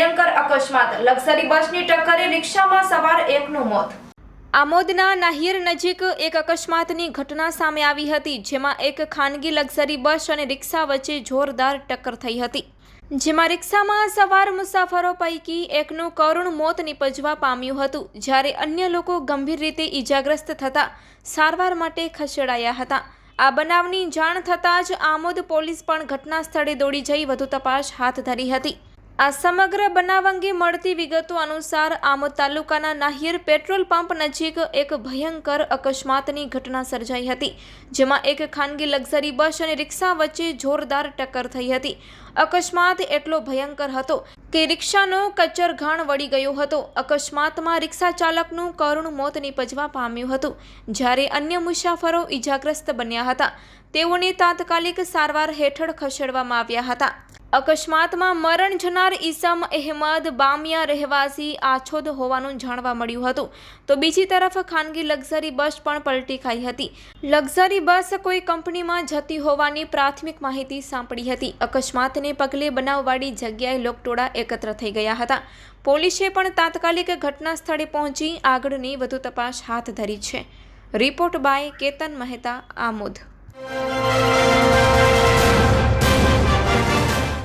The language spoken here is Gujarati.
લક્ઝરી બસની ટક્કરે રિક્ષામાં સવાર એકનું મોત. આમોદના નાહિર નજીક એક અકસ્માતની ઘટના સામે આવી હતી, જેમાં એક ખાનગી લક્ઝરી બસ અને રિક્ષા વચ્ચે જોરદાર ટક્કર થઈ હતી. જેમાં રિક્ષામાં સવાર મુસાફરો પૈકી એકનું કરુણ મોત નિપજવા પામ્યું હતું, જ્યારે અન્ય લોકો ગંભીર રીતે ઈજાગ્રસ્ત થતા સારવાર માટે ખસેડાયા હતા. આ બનાવની જાણ થતાં જ આમોદ પોલીસ પણ ઘટના સ્થળે દોડી જઈ વધુ તપાસ હાથ ધરી હતી. આ સમગ્ર બનાવ અંગે મળતી વિગતો અનુસાર આમોદ તાલુકાના નાહિર પેટ્રોલ પંપ નજીક એક ભયંકર અકસ્માતની ઘટના સર્જાઈ હતી, જેમાં એક ખાનગી લક્ઝરી બસ અને રિક્ષા વચ્ચે જોરદાર ટક્કર થઈ હતી. અકસ્માત એટલો ભયંકર હતો કે રિક્ષાનો કચ્ચર ઘાણ વળી ગયો હતો. અકસ્માતમાં રિક્ષા ચાલકનું કરુણ મોત નીપજવા પામ્યું હતું, જ્યારે અન્ય મુસાફરો ઈજાગ્રસ્ત બન્યા હતા. તેઓને તાત્કાલિક સારવાર હેઠળ ખસેડવામાં આવ્યા હતા. અકસ્માતમાં મરણ જનાર ઈસમ અહેમદ બામિયા રહેવાસી આછોદ હોવાનું જાણવા મળ્યું હતું. તો બીજી તરફ ખાનગી લક્ઝરી બસ પણ પલટી ખાઈ હતી. લક્ઝરી બસ કોઈ કંપનીમાં જતી હોવાની પ્રાથમિક માહિતી સાંપડી હતી. અકસ્માતને પગલે બનાવવાળી જગ્યાએ લોકટોળા એકત્ર થઈ ગયા હતા. પોલીસે પણ તાત્કાલિક ઘટના સ્થળે પહોંચી આગળની વધુ તપાસ હાથ ધરી છે. Report by Ketan Mehta Amod.